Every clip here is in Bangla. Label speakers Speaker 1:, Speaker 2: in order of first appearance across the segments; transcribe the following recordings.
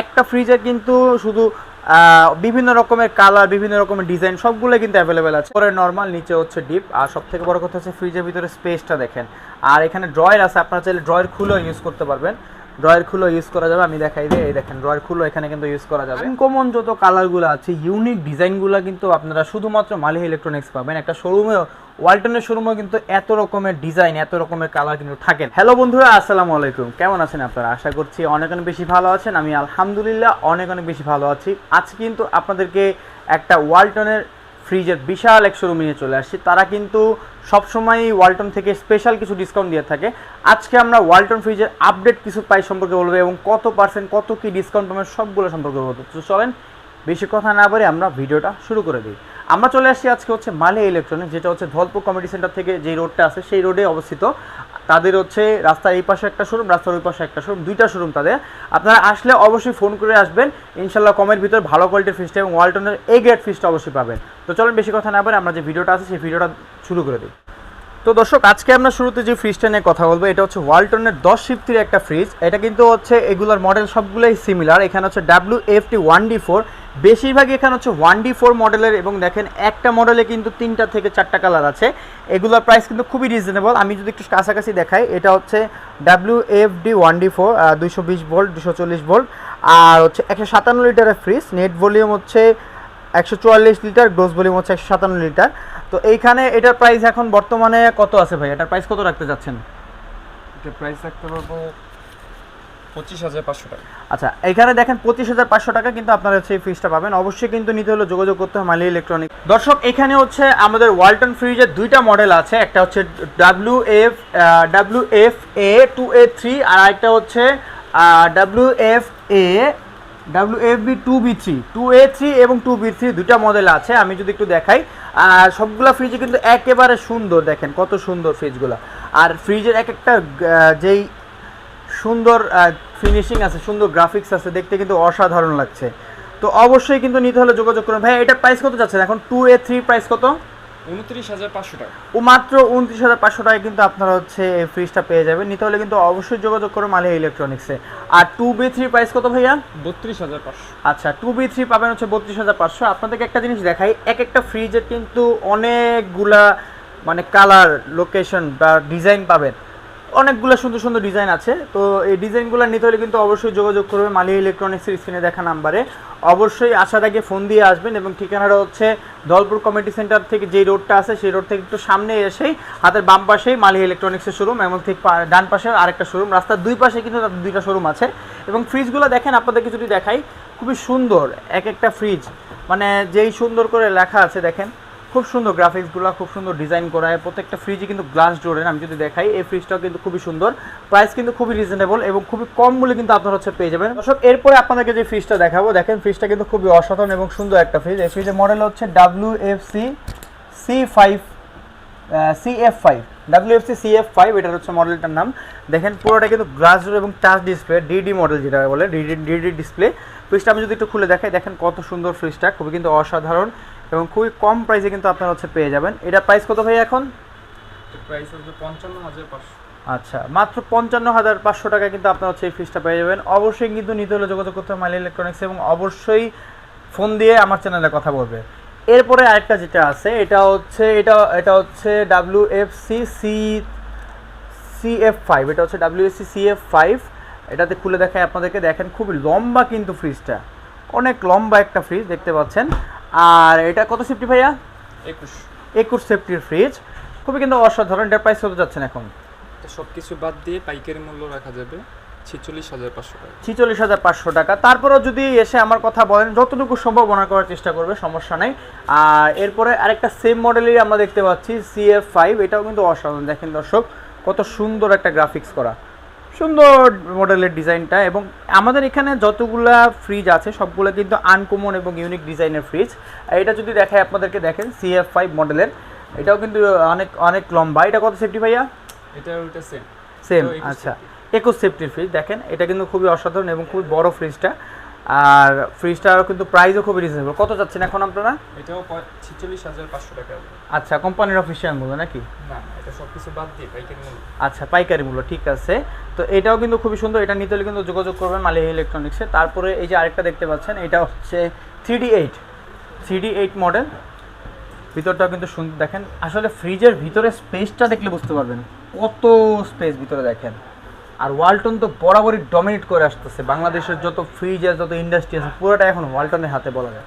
Speaker 1: একটা ফ্রিজে কিন্তু শুধু বিভিন্ন রকমের কালার বিভিন্ন রকমের ডিজাইন সবগুলো কিন্তু অ্যাভেলেবেল আছে। পরে নর্মাল নিচে হচ্ছে ডিপ আর সব থেকে বড় কথা হচ্ছে ফ্রিজের ভিতরে স্পেসটা দেখেন। আর এখানে ড্রয়ার আছে, আপনারা চাইলে ড্রয়ার খুলেও ইউজ করতে পারবেন। ড্রয়ার খুলো ইউজ করা যাবে, আমি দেখাই দিই, এই দেখেন, ড্রয়ার খুলো, এখানে কিন্তু ইউজ করা যাবে। কমন যত কালারগুলো আছে ইউনিক ডিজাইনগুলো কিন্তু আপনারা শুধুমাত্র মালিহ ইলেকট্রনিক্স পাবেন। একটা শোরুমে ওয়ালটনের শোরুমেও কিন্তু এত রকমের ডিজাইন এত রকমের কালার কিন্তু থাকেন হ্যালো বন্ধুরা, আসসালামু আলাইকুম। কেমন আছেন আপনারা? আশা করছি অনেক অনেক বেশি ভালো আছেন। আমি আলহামদুলিল্লাহ অনেক অনেক বেশি ভালো আছি। আজকে কিন্তু আপনাদেরকে একটা ওয়ালটনের ফ্রিজের বিশাল এক শোরুম নিয়ে চলে আসছি। তারা কিন্তু সবসময় ওয়ালটন থেকে স্পেশাল কিছু ডিসকাউন্ট দিয়ে থাকে। আজকে আমরা ওয়ালটন ফ্রিজের আপডেট কিছু প্রাইস সম্পর্কে বলব এবং কত পার্সেন্ট কত কী ডিসকাউন্ট পাবেন সবগুলো সম্পর্কে বলব। তো চলেন, বেশি কথা না বলে আমরা ভিডিওটা শুরু করে দিই। আমরা চলে আসছি আজকে হচ্ছে মালে ইলেকট্রনিক যেটা হচ্ছে ধলপুর কমিটি সেন্টার থেকে যে রোডটা আছে, সেই রোডে অবস্থিত। তাদের হচ্ছে রাস্তার এই পাশে একটা শোরুম রাস্তার ওই পাশে একটা শোরুম দুইটা শোরুম তাদের। আপনারা আসলে অবশ্যই ফোন করে আসবেন। ইনশাল্লাহ কমের ভিতর ভালো কোয়ালিটির ফিসটা এবং ওয়ালটনের এ গ্রেড ফিসটা অবশ্যই পাবেন। তো চলেন বেশি কথা না বলে আমরা যে ভিডিওটা আছে, সেই ভিডিওটা শুরু করে দিই। তো দর্শক, আজকে আমরা শুরুতে যে ফ্রিজটা নিয়ে কথা বলব, এটা হচ্ছে ওয়ালটনের দশ শিফটির একটা ফ্রিজ এটা কিন্তু হচ্ছে এগুলোর মডেল সবগুলোই সিমিলার এখানে হচ্ছে W F T one D four বেশিরভাগই এখানে হচ্ছে ওয়ান ডি ফোর মডেলের এবং দেখেন একটা মডেলে কিন্তু তিনটা থেকে চারটা কালার আছে। এগুলোর প্রাইস কিন্তু খুবই রিজনেবল আমি যদি একটু কাছাকাছি দেখাই, এটা হচ্ছে W F D one D four দুশো বিশ ভোল্ট দুশো চল্লিশ ভোল্ট আর হচ্ছে একশো সাতান্ন লিটারের ফ্রিজ নেট ভলিউম হচ্ছে একশো চুয়াল্লিশ লিটার গ্রোস ভলিউম হচ্ছে একশো সাতান্ন লিটার তো এইখানে এটার প্রাইস এখন বর্তমানে কত আছে ভাই? এটার প্রাইস কত রাখতে যাচ্ছেন?
Speaker 2: এটা প্রাইস রাখতে পারব পঁচিশ হাজার পাঁচশো টাকা।
Speaker 1: আচ্ছা এখানে দেখেন পঁচিশ হাজার পাঁচশো টাকা কিন্তু আপনারা এই ফ্রিজটা পাবেন। অবশ্যই কিন্তু নিতে হলে যোগাযোগ করতে হবে মালি ইলেকট্রনিক দর্শক, এখানে হচ্ছে আমাদের ওয়ালটন ফ্রিজের দুইটা মডেল আছে। একটা হচ্ছে W F W F A two A three আর একটা হচ্ছে W F A W F B two B three two A three এবং টু বি থ্রি দুইটা মডেল আছে, আমি যদি একটু দেখাই। আর সবগুলা ফ্রিজে কিন্তু একেবারে সুন্দর, দেখেন কত সুন্দর ফ্রিজগুলো আর ফ্রিজের এক একটা যেই সুন্দর ফিনিশিং আছে সুন্দর গ্রাফিক্স আছে দেখতে কিন্তু অসাধারণ লাগছে। তো অবশ্যই কিন্তু নিতে হলে যোগাযোগ করুন। ভাই এটা প্রাইস কত যাচ্ছে এখন টু এ থ্রি প্রাইস কত?
Speaker 2: উনত্রিশ হাজার পাঁচশো টাকা।
Speaker 1: ও মাত্র উনত্রিশ হাজার পাঁচশো টাকায় কিন্তু আপনারা হচ্ছে এই ফ্রিজটা পেয়ে যাবেন। নিতে হলে কিন্তু অবশ্যই যোগাযোগ করুন মালিয়া ইলেকট্রনিক্সে আর টু বি থ্রি প্রাইস কত ভাইয়া?
Speaker 2: বত্রিশ হাজার পাঁচশো।
Speaker 1: আচ্ছা টু বি থ্রি পাবেন হচ্ছে বত্রিশ হাজার পাঁচশো। আপনাদেরকে একটা জিনিস দেখাই এক একটা ফ্রিজের কিন্তু অনেকগুলা মানে কালার লোকেশন বা ডিজাইন পাবেন। অনেকগুলো সুন্দর সুন্দর ডিজাইন আছে। তো এই ডিজাইনগুলো নিতে হলে কিন্তু অবশ্যই যোগাযোগ করবে মালিয়া ইলেকট্রনিক্সের স্ক্রিনে দেখা নাম্বারে। অবশ্যই আসার আগে ফোন দিয়ে আসবেন এবং ঠিকানাটা হচ্ছে দলপুর কমিটি সেন্টার থেকে যে রোডটা আছে সেই রোড থেকে একটু সামনে এসেই হাতের বাম পাশেই মালিয়া ইলেকট্রনিক্সের শোরুম এবং ঠিক ডান পাশে আরেকটা শোরুম রাস্তার দুই পাশে কিন্তু তাদের দুইটা শোরুম আছে। এবং ফ্রিজগুলো দেখেন আপনাদেরকে যদি দেখাই, খুবই সুন্দর। এক একটা ফ্রিজ মানে যেই সুন্দর করে লেখা আছে দেখেন। খুব সুন্দর গ্রাফিক্সগুলো খুব সুন্দর ডিজাইন করা হয়। প্রত্যেকটা ফ্রিজই কিন্তু গ্লাস ডোরের আমি যদি দেখাই, এই ফ্রিজটাও কিন্তু খুবই সুন্দর। প্রাইস কিন্তু খুবই রিজনেবল এবং খুবই কম মূল্যে কিন্তু আপনারা হচ্ছে পেয়ে যাবেন। দর্শক, এরপরে আপনাদেরকে যে ফ্রিজটা দেখাবো, দেখেন ফ্রিজটা কিন্তু খুবই অসাধারণ এবং সুন্দর একটা ফ্রিজ এই ফ্রিজের মডেল হচ্ছে W F C C five C F five W F C C F five এটার হচ্ছে মডেলটার নাম। দেখেন, পুরোটা কিন্তু গ্লাস ডোর এবং টাচ ডিসপ্লে ডিডি মডেল যেটা বলে ডিডি ডিডি ডিসপ্লে ফ্রিজটা আমি যদি একটু খুলে দেখাই, দেখেন কত সুন্দর ফ্রিজটা খুবই কিন্তু অসাধারণ। এবং খুবই কম প্রাইসে কিন্তু আপনারা হচ্ছে পেয়ে যাবেন। এটা প্রাইস কত ভাই এখন?
Speaker 2: প্রাইস হচ্ছে পঞ্চান্ন হাজার পাঁচশো।
Speaker 1: আচ্ছা মাত্র পঞ্চান্ন হাজার পাঁচশো টাকা কিন্তু আপনারা হচ্ছে এই ফ্রিজটা পেয়ে যাবেন। অবশ্যই কিন্তু নিতে হলে যোগাযোগ করতে হবে মাইল ইলেকট্রনিক্স এবং অবশ্যই ফোন দিয়ে আমার চ্যানেলে কথা বলবে। এরপরে আরেকটা যেটা আছে এটা হচ্ছে এটা এটা হচ্ছে W F C C C F five এটা হচ্ছে W F C C F five এটাতে খুলে দেখায় আপনাদেরকে। দেখেন খুবই লম্বা কিন্তু ফ্রিজটা অনেক লম্বা একটা ফ্রিজ দেখতে পাচ্ছেন। আর এটা কত সেফটি ভাইয়া?
Speaker 2: একুশ।
Speaker 1: একুশ সেফটির ফ্রিজ খুবই কিন্তু অসাধারণ এটার প্রাইস কত যাচ্ছেন এখন?
Speaker 2: সব কিছু বাদ দিয়ে পাইকারি মূল্য রাখা যাবে ছেচল্লিশ হাজার পাঁচশো টাকা।
Speaker 1: ছিচল্লিশ হাজার পাঁচশো টাকা। তারপরেও যদি এসে আমার কথা বলেন যতটুকু সম্ভব মনে করার চেষ্টা করবে সমস্যা নেই। আর এরপরে আরেকটা সেম মডেলেরই আমরা দেখতে পাচ্ছি সিএফ ফাইভ এটাও কিন্তু অসাধারণ। দেখেন দর্শক কত সুন্দর একটা গ্রাফিক্স করা। সুন্দর মডেলের ডিজাইনটা এবং আমাদের এখানে যতগুলা ফ্রিজ আছে সবগুলো কিন্তু আনকমন এবং ইউনিক ডিজাইনের ফ্রিজ এটা যদি দেখায় আপনাদেরকে দেখেন সিএফ ফাইভ মডেলের। এটাও কিন্তু অনেক অনেক লম্বা। এটা কত সেফটি ভাইয়া?
Speaker 2: এটা সেম
Speaker 1: সেম আচ্ছা। একুশ সেফটির ফ্রিজ দেখেন। এটা কিন্তু খুবই অসাধারণ এবং খুবই বড় ফ্রিজটা আর ফ্রিজটার কিন্তু প্রাইসও খুবই রিজনেবল কত যাচ্ছেন এখন আপনারা?
Speaker 2: এটাও ছিচল্লিশ হাজার পাঁচশো টাকা।
Speaker 1: আচ্ছা কোম্পানির অফিসিয়াল মূল্য নাকি?
Speaker 2: না এটা সব কিছু বাদ দিয়ে পাইকারি মূল্য।
Speaker 1: আচ্ছা পাইকারি মূল্য ঠিক আছে। তো এটাও কিন্তু খুবই সুন্দর এটা নিতে হলে কিন্তু যোগাযোগ করবেন মালিয়া ইলেকট্রনিক্সে তারপরে এই যে আরেকটা দেখতে পাচ্ছেন এটা হচ্ছে three D eight three D eight model ভিতরটাও কিন্তু সুন্দর দেখেন আসলে ফ্রিজের ভিতরে স্পেসটা দেখলে বুঝতে পারবেন। কত স্পেস ভিতরে দেখেন। আর ওয়ালটন তো বরাবরই ডমিনেট করে আসতেছে। বাংলাদেশের যত ফ্রিজ আছে যত ইন্ডাস্ট্রি আছে পুরোটা এখন ওয়ালটনের হাতে বলা যায়।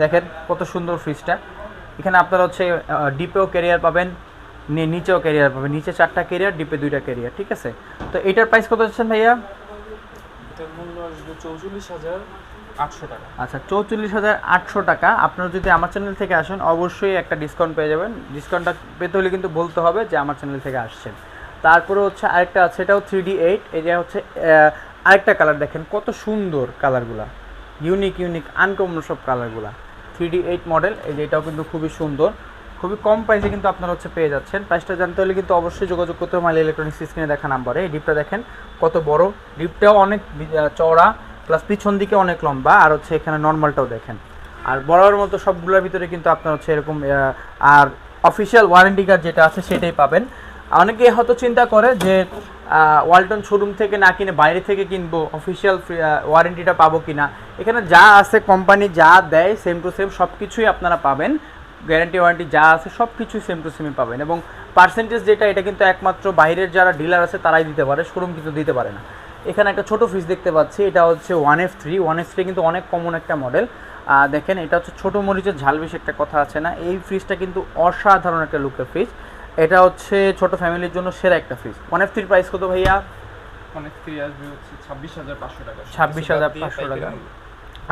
Speaker 1: দেখেন কত সুন্দর ফ্রিজটা এখানে আপনারা হচ্ছে ডিপেও ক্যারিয়ার পাবেন নিচেও ক্যারিয়ার পাবেন। নিচে চারটা ক্যারিয়ার ডিপে দুইটা ক্যারিয়ার ঠিক আছে? তো এটার প্রাইস কত হচ্ছেন ভাইয়া?
Speaker 2: এটার মূল্য আসবে চৌচল্লিশ হাজার আটশো টাকা।
Speaker 1: আচ্ছা চৌচল্লিশ হাজার আটশো টাকা। আপনারা যদি আমার চ্যানেল থেকে আসেন অবশ্যই একটা ডিসকাউন্ট পেয়ে যাবেন। ডিসকাউন্টটা পেতে হলে কিন্তু বলতে হবে যে আমার চ্যানেল থেকে আসছেন। তারপরে হচ্ছে আরেকটা আছে, এটাও থ্রি ডি এইট এই যে হচ্ছে আরেকটা কালার দেখেন, কত সুন্দর কালারগুলা ইউনিক ইউনিক আনকমন সব কালারগুলা থ্রি ডি এইট মডেল এই যে এটাও কিন্তু খুবই সুন্দর। খুবই কম প্রাইসে কিন্তু আপনারা হচ্ছে পেয়ে যাচ্ছেন। প্রাইসটা জানতে হলে কিন্তু অবশ্যই যোগাযোগ করতে হবে মালি ইলেকট্রনিক্স স্ক্রিনে দেখা নাম্বারে। এই ডিপটা দেখেন, কত বড়। ডিপটাও অনেক চওড়া প্লাস পিছন দিকে অনেক লম্বা, আর হচ্ছে এখানে নর্মালটাও দেখেন। আর বড়ার মতো সবগুলোর ভিতরে কিন্তু আপনার হচ্ছে এরকম আর অফিসিয়াল ওয়ারেন্টি কার্ড যেটা আছে সেটাই পাবেন। অনেকে হয়তো চিন্তা করে যে ওয়ালটন শোরুম থেকে না কিনে বাইরে থেকে কিনবো অফিসিয়াল ওয়ারেন্টিটা পাবো কি না এখানে যা আছে কোম্পানি যা দেয় সেম টু সেম সব কিছুই আপনারা পাবেন। গ্যারান্টি ওয়ারেন্টি যা আছে সব কিছুই সেম টু সেমই পাবেন। এবং পার্সেন্টেজ যেটা, এটা কিন্তু একমাত্র বাইরের যারা ডিলার আছে, তারাই দিতে পারে শোরুম কিন্তু দিতে পারে না। এখানে একটা ছোট ফ্রিজ দেখতে পাচ্ছি, এটা হচ্ছে one F three one F three কিন্তু অনেক কমন একটা মডেল দেখেন, এটা হচ্ছে ছোটো মরিচের ঝাল বেশি একটা কথা আছে না? এই ফ্রিজটা কিন্তু অসাধারণ একটা লুকের ফ্রিজ এটা হচ্ছে ছোট ফ্যামিলির জন্য সেরা একটা ফ্রিজ ওয়ান এফ থ্রির প্রাইস কত ভাইয়া?
Speaker 2: ওয়ান এফ থ্রি আসবে হচ্ছে ছাব্বিশ হাজার পাঁচশো টাকা।
Speaker 1: 26,500 টাকা।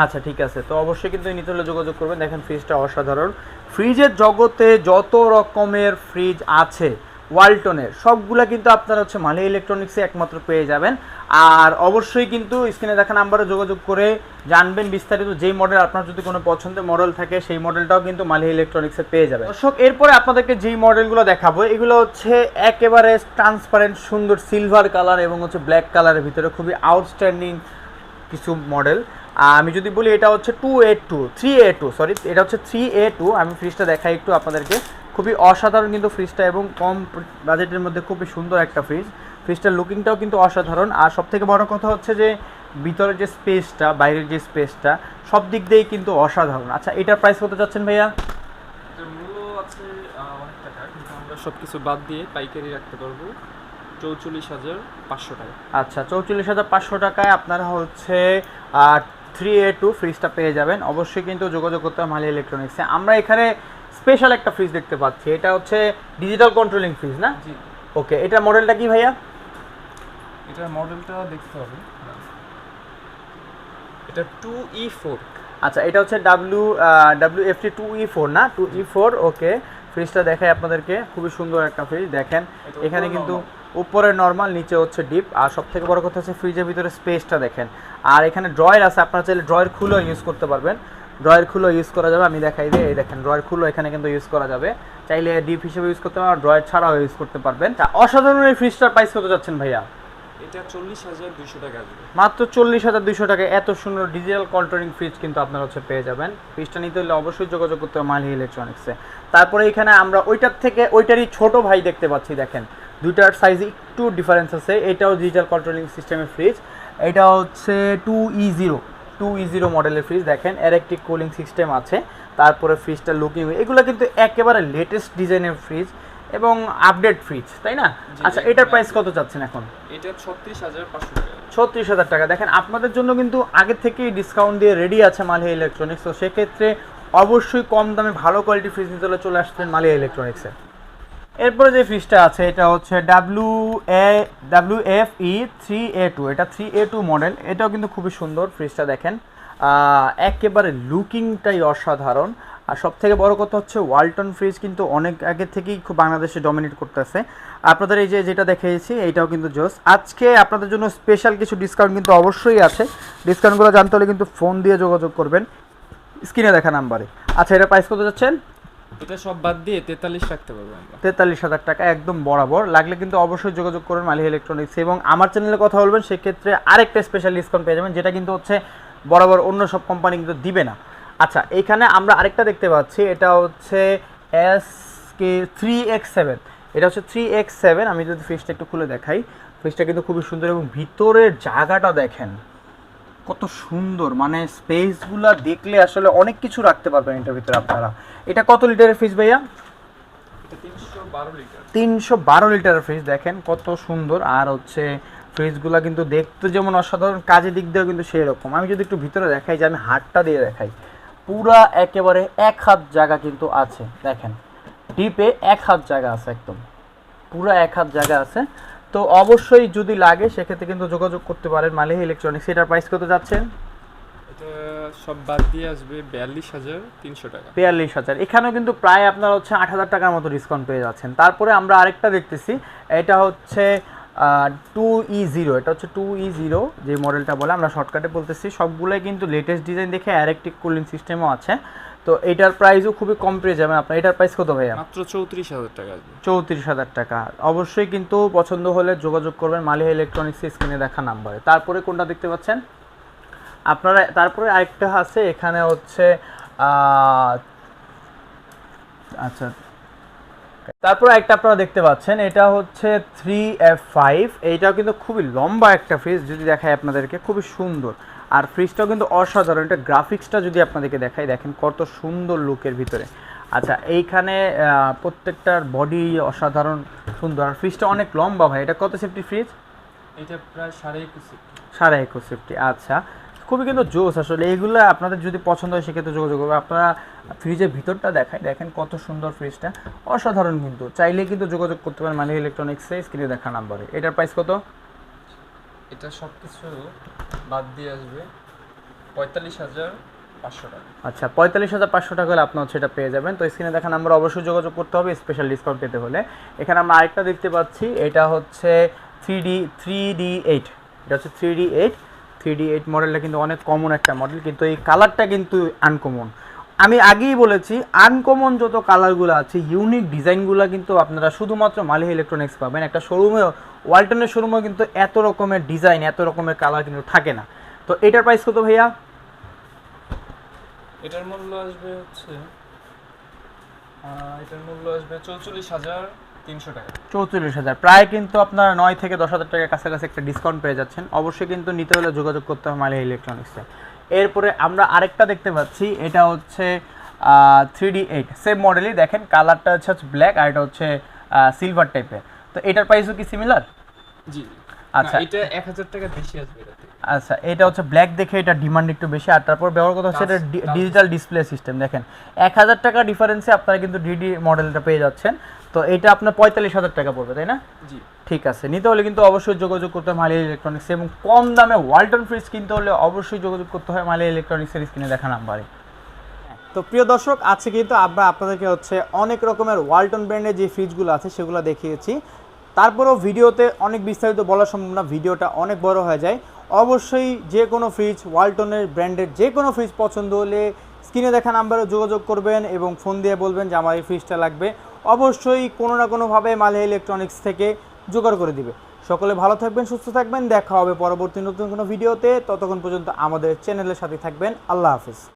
Speaker 1: আচ্ছা ঠিক আছে। তো অবশ্যই কিন্তু নিতে হলে যোগাযোগ করবেন। দেখেন ফ্রিজটা অসাধারণ। ফ্রিজের জগতে যত রকমের ফ্রিজ আছে ওয়ালটনের সবগুলা কিন্তু আপনারা হচ্ছে মালি ইলেকট্রনিক্সে একমাত্র পেয়ে যাবেন। আর অবশ্যই কিন্তু স্ক্রিনে দেখা নাম্বারে যোগাযোগ করে জানবেন বিস্তারিত যেই মডেল আপনার যদি কোনো পছন্দের মডেল থাকে, সেই মডেলটাও কিন্তু মালি ইলেকট্রনিক্সে পেয়ে যাবে দর্শক, এরপরে আপনাদেরকে যেই মডেলগুলো দেখাবো, এগুলো হচ্ছে একেবারে ট্রান্সপারেন্ট সুন্দর সিলভার কালার এবং হচ্ছে ব্ল্যাক কালারের ভিতরে খুবই আউটস্ট্যান্ডিং কিছু মডেল আমি যদি বলি এটা হচ্ছে two A two three A two sorry এটা হচ্ছে থ্রি এ টু আমি ফ্রিজটা দেখাই একটু আপনাদেরকে। খুবই অসাধারণ কিন্তু ফ্রিজটা এবং কম বাজেটের মধ্যে খুবই সুন্দর একটা ফ্রিজ ফ্রিজটার লুকিংটাও কিন্তু অসাধারণ। আর সব থেকে বড় কথা হচ্ছে যে ভিতরের যে স্পেসটা বাইরের যে স্পেসটা সব দিক দিয়েই কিন্তু অসাধারণ। আচ্ছা এটার প্রাইস কত যাচ্ছেন ভাইয়া?
Speaker 2: সব কিছু বাদ দিয়ে পাইকারি রাখতে পারব। চৌচল্লিশ হাজার পাঁচশো টাকা।
Speaker 1: আচ্ছা চৌচল্লিশ হাজার পাঁচশো টাকায় আপনারা হচ্ছে থ্রি এ টু ফ্রিজটা পেয়ে যাবেন। অবশ্যই কিন্তু যোগাযোগ করতে হবে মালি ইলেকট্রনিক্সে আমরা এখানে স্পেশাল একটা ফ্রিজ দেখতে পাচ্ছি। এটা হচ্ছে ডিজিটাল কন্ট্রোলিং ফ্রিজ না?
Speaker 2: জি।
Speaker 1: ওকে এটা মডেলটা কি ভাইয়া?
Speaker 2: এটার মডেলটা দেখতে হবে। এটা টু ই ফোর
Speaker 1: আচ্ছা এটা হচ্ছে W W F T two E four না? টু ই ফোর ওকে ফ্রিজটা দেখাই আপনাদেরকে। খুবই সুন্দর একটা ফ্রিজ দেখেন। এখানে কিন্তু উপরে নর্মাল নিচে হচ্ছে ডিপ আর সব থেকে বড় কথা হচ্ছে ফ্রিজের ভিতরে স্পেসটা দেখেন। আর এখানে ড্রয়ার আছে আপনারা চাইলে ড্রয়ার খুলেও ইউজ করতে পারবেন। ড্রয়ার খুলো ইউজ করা যাবে। আমি দেখাই দিই এই দেখেন ড্রয়ার খুলো এখানে কিন্তু ইউজ করা যাবে। চাইলে ডিপ হিসেবে ইউজ করতে পারবেন আর ড্রয়ার ছাড়াও ইউজ করতে পারবেন। তা অসাধারণ এই ফ্রিজটার প্রাইস কত যাচ্ছেন ভাইয়া?
Speaker 2: এটা চল্লিশ হাজার দুইশো টাকা
Speaker 1: দুইশো টাকায় এত সুন্দর ডিজিটাল কন্ট্রোলিং ফ্রিজ কিন্তু আপনারা হচ্ছে পেয়ে যাবেন। ফ্রিজটা নিতে হলে অবশ্যই যোগাযোগ করতে হবে মালি ইলেকট্রনিক্সে তারপরে এখানে আমরা ওইটার থেকে, ওইটারই ছোট ভাই দেখতে পাচ্ছি, দেখেন। দুইটার সাইজ একটু ডিফারেন্স আছে। এটাও ডিজিটাল কন্ট্রোলিং সিস্টেমের ফ্রিজ এটা হচ্ছে two E zero two E zero মডেলের ফ্রিজ দেখেন। এর একটি কুলিং সিস্টেম আছে। তারপরে ফ্রিজটা লুকিং এগুলো কিন্তু একেবারে লেটেস্ট ডিজাইনের ফ্রিজ এবং আপডেট ফ্রিজ তাই না? আচ্ছা এটার প্রাইস কত চাচ্ছেন এখন?
Speaker 2: এটা ছত্রিশ হাজার পাঁচশো
Speaker 1: ছত্রিশ হাজার টাকা। দেখেন আপনাদের জন্য কিন্তু আগে থেকেই ডিসকাউন্ট দিয়ে রেডি আছে মালিয়া ইলেকট্রনিক্স তো সেক্ষেত্রে অবশ্যই কম দামে ভালো কোয়ালিটি ফ্রিজ নিতে হলে চলে আসবেন মালিয়া ইলেকট্রনিক্সে এরপরে যে ফ্রিজটা আছে এটা হচ্ছে W A W F E three A two এটা থ্রি এ টু মডেল এটাও কিন্তু খুবই সুন্দর ফ্রিজটা দেখেন। একেবারে লুকিংটাই অসাধারণ। আর সব থেকে বড় কথা হচ্ছে ওয়ালটন ফ্রিজ কিন্তু অনেক আগে থেকেই খুব বাংলাদেশে ডমিনেট করতেছে। আপনাদের এই যে যেটা দেখিয়েছি এইটাও কিন্তু জোস। আজকে আপনাদের জন্য স্পেশাল কিছু ডিসকাউন্ট কিন্তু অবশ্যই আছে। ডিসকাউন্টগুলো জানতে হলে কিন্তু ফোন দিয়ে যোগাযোগ করবেন। স্ক্রিনে দেখা নাম্বারে। আচ্ছা এটা প্রাইস কত যাচ্ছেন?
Speaker 2: এটা সব বাদ দিয়ে তেতাল্লিশ রাখতে পারব
Speaker 1: তেতাল্লিশ হাজার টাকা একদম বরাবর। লাগলে কিন্তু অবশ্যই যোগাযোগ করুন মালি ইলেকট্রনিক্স এবং আমার চ্যানেলে কথা বলবেন সেক্ষেত্রে আরেকটা স্পেশাল ডিসকাউন্ট পেয়ে যাবেন যেটা কিন্তু হচ্ছে বরাবর অন্য সব কোম্পানি কিন্তু দিবে না। আচ্ছা এখানে আমরা আরেকটা দেখতে পাচ্ছি এটা হচ্ছে S K three X seven এটা হচ্ছে থ্রি এক্স সেভেন আমি যদি ফ্রিজটা একটু খুলে দেখাই। ফ্রিজটা কিন্তু খুবই সুন্দর এবং ভিতরের জায়গাটা দেখেন কত সুন্দর। মানে স্পেসগুলো দেখলে আসলে অনেক কিছু রাখতে পারবেন এটার ভিতরে আপনারা। এটা কত লিটারের ফ্রিজ ভাইয়া?
Speaker 2: তিনশো বারো লিটার।
Speaker 1: তিনশো বারো লিটারের ফ্রিজ দেখেন কত সুন্দর। আর হচ্ছে ফ্রিজগুলো কিন্তু দেখতে যেমন অসাধারণ কাজের দিক দিয়েও কিন্তু সেই রকম আমি যদি একটু ভিতরে দেখাই যে আমি হাতটা দিয়ে দেখাই। পুরা একেবারে এক হাত জায়গা কিন্তু আছে দেখেন। ডিপে এক হাত জায়গা আছে একদম। পুরো এক হাত জায়গা আছে। তো অবশ্যই যদি লাগে সেক্ষেত্রে কিন্তু যোগাযোগ করতে পারেন মালিহ ইলেকট্রনিক্স এটার প্রাইস কত যাচ্ছেন
Speaker 2: এটা সব বাদ দিয়ে আসবে বিয়াল্লিশ হাজার তিনশো টাকা।
Speaker 1: বিয়াল্লিশ হাজার। এখানেও কিন্তু প্রায় আপনার হচ্ছে আট হাজার টাকার মতো ডিসকাউন্ট পেয়ে যাচ্ছেন। তারপরে আমরা আরেকটা দেখতেছি। এটা হচ্ছে টু ই জিরো এটা হচ্ছে টু ই জিরো যে মডেলটা বলে আমরা শর্টকাটে বলতেছি। সবগুলোই কিন্তু লেটেস্ট ডিজাইন দেখে অ্যারেকটিক কুলিং সিস্টেমও আছে। তো এটার প্রাইসও খুবই কম পেয়ে যাবেন আপনার। এটার প্রাইস কত ভাইয়া?
Speaker 2: মাত্র চৌত্রিশ হাজার টাকা
Speaker 1: চৌত্রিশ হাজার টাকা। অবশ্যই কিন্তু পছন্দ হলে যোগাযোগ করবেন মালিহা ইলেকট্রনিক্স স্ক্রিনে দেখা নাম্বারে। তারপরে কোনটা দেখতে পাচ্ছেন? আপনারা তারপরে আরেকটা আছে এখানে হচ্ছে আচ্ছা তারপরে একটা আপনারা দেখতে পাচ্ছেন এটা হচ্ছে থ্রি এফ ফাইভ এইটাও কিন্তু খুবই লম্বা একটা ফ্রিজ যদি দেখায় আপনাদেরকে খুবই সুন্দর। আর ফ্রিজটাও কিন্তু অসাধারণ এটা গ্রাফিক্সটা যদি আপনাদেরকে দেখাই দেখেন কত সুন্দর লুকের ভিতরে। আচ্ছা এইখানে প্রত্যেকটার বডি অসাধারণ সুন্দর। আর ফ্রিজটা অনেক লম্বা ভাই এটা কত সেফটি ফ্রিজ
Speaker 2: এটা প্রায় সাড়ে একুশ
Speaker 1: সাড়ে একুশ সেফটি আচ্ছা। খুবই কিন্তু জোস আসলে। এগুলো আপনাদের যদি পছন্দ হয় সেক্ষেত্রে যোগাযোগ করবে আপনারা ফ্রিজের ভিতরটা দেখায় দেখেন কত সুন্দর ফ্রিজটা। অসাধারণ কিন্তু। চাইলে কিন্তু যোগাযোগ করতে পারেন মালিক ইলেকট্রনিক্সে স্ক্রিনে দেখা নাম্বারে এটার প্রাইস কত?
Speaker 2: এটা সব কিছু বাদ দিয়ে আসবে পঁয়তাল্লিশ হাজার পাঁচশো টাকা।
Speaker 1: আচ্ছা পঁয়তাল্লিশ হাজার পাঁচশো টাকা হলে আপনার সেটা পেয়ে যাবেন। তো স্ক্রিনে দেখা নাম্বার অবশ্যই যোগাযোগ করতে হবে স্পেশাল ডিসকাউন্ট পেতে হলে। এখানে আমরা আরেকটা দেখতে পাচ্ছি এটা হচ্ছে three D three D eight এটা হচ্ছে three D eight three eight মডেলটা কিন্তু অনেক কমন একটা মডেল কিন্তু এই কালারটা কিন্তু আনকমন আমি আগেই বলেছি আনকমন যত কালারগুলো আছে ইউনিক ডিজাইনগুলো কিন্তু আপনারা শুধুমাত্র মালিহ ইলেকট্রনিক্স পাবেন। একটা শোরুমে ওয়ালটনের শোরুমেও কিন্তু এত রকমের ডিজাইন এত রকমের কালার কিন্তু থাকে না। তো এটার প্রাইস কত ভাইয়া?
Speaker 2: এটার মূল্য আসবে হচ্ছে এটার মূল্য আসবে চৌচল্লিশ হাজার তিনশো টাকা।
Speaker 1: চৌচল্লিশ হাজার। প্রায় কিন্তু আপনার নয় থেকে দশ হাজার টাকার কাছাকাছি একটা ডিসকাউন্ট পেয়ে যাচ্ছেন। অবশ্যই কিন্তু নিতে হলে যোগাযোগ করতে হবে মালিয়া ইলেকট্রনিক্সে এরপরে আমরা আরেকটা দেখতে পাচ্ছি। এটা হচ্ছে থ্রি ডি এইট সেম মডেলই দেখেন কালারটা হচ্ছে ব্ল্যাক আর এটা হচ্ছে সিলভার টাইপের তো এটার প্রাইসও কি সিমিলার
Speaker 2: জি।
Speaker 1: আচ্ছা।
Speaker 2: এটা এক হাজার টাকা বেশি আসবে
Speaker 1: আচ্ছা এটা হচ্ছে ব্ল্যাক দেখে এটা ডিমান্ড একটু বেশি। আর তারপর ব্যবহার কথা হচ্ছে এটা ডিজিটাল ডিসপ্লে সিস্টেম দেখেন এক হাজার টাকা ডিফারেন্সে আপনারা কিন্তু ডিডি মডেলটা পেয়ে যাচ্ছেন। তো এটা আপনার পঁয়তাল্লিশ হাজার টাকা পড়বে তাই না?
Speaker 2: জি।
Speaker 1: ঠিক আছে নিতে হলে কিন্তু অবশ্যই যোগাযোগ করতে হয় মালিয়া ইলেকট্রনিক্স এবং কম দামে ওয়ালটন ফ্রিজ কিনতে হলে অবশ্যই যোগাযোগ করতে হয় মালিয়া ইলেকট্রনিক্সের স্ক্রিনে দেখা নাম্বারে। তো প্রিয় দর্শক আজকে কিন্তু আমরা আপনাদেরকে হচ্ছে অনেক রকমের ওয়ালটন ব্র্যান্ডের যে ফ্রিজগুলো আছে সেগুলো দেখিয়েছি। তারপরেও ভিডিওতে অনেক বিস্তারিত বলা সম্ভব না ভিডিওটা অনেক বড় হয়ে যায়। অবশ্যই যে কোনো ফ্রিজ ওয়ালটনের ব্র্যান্ডের যে কোনো ফ্রিজ পছন্দ হলে স্ক্রিনে দেখা নাম্বারে যোগাযোগ করবেন এবং ফোন দিয়ে বলবেন যে আমার এই ফ্রিজটা লাগবে। অবশ্যই কোনো না কোনোভাবে মালিয়া ইলেকট্রনিক্স থেকে জোগাড় করে দিবে। সকলে ভালো থাকবেন, সুস্থ থাকবেন। দেখা হবে পরবর্তী নতুন কোনো ভিডিওতে। ততক্ষণ পর্যন্ত আমাদের চ্যানেলের সাথে থাকবেন। আল্লাহ হাফিজ।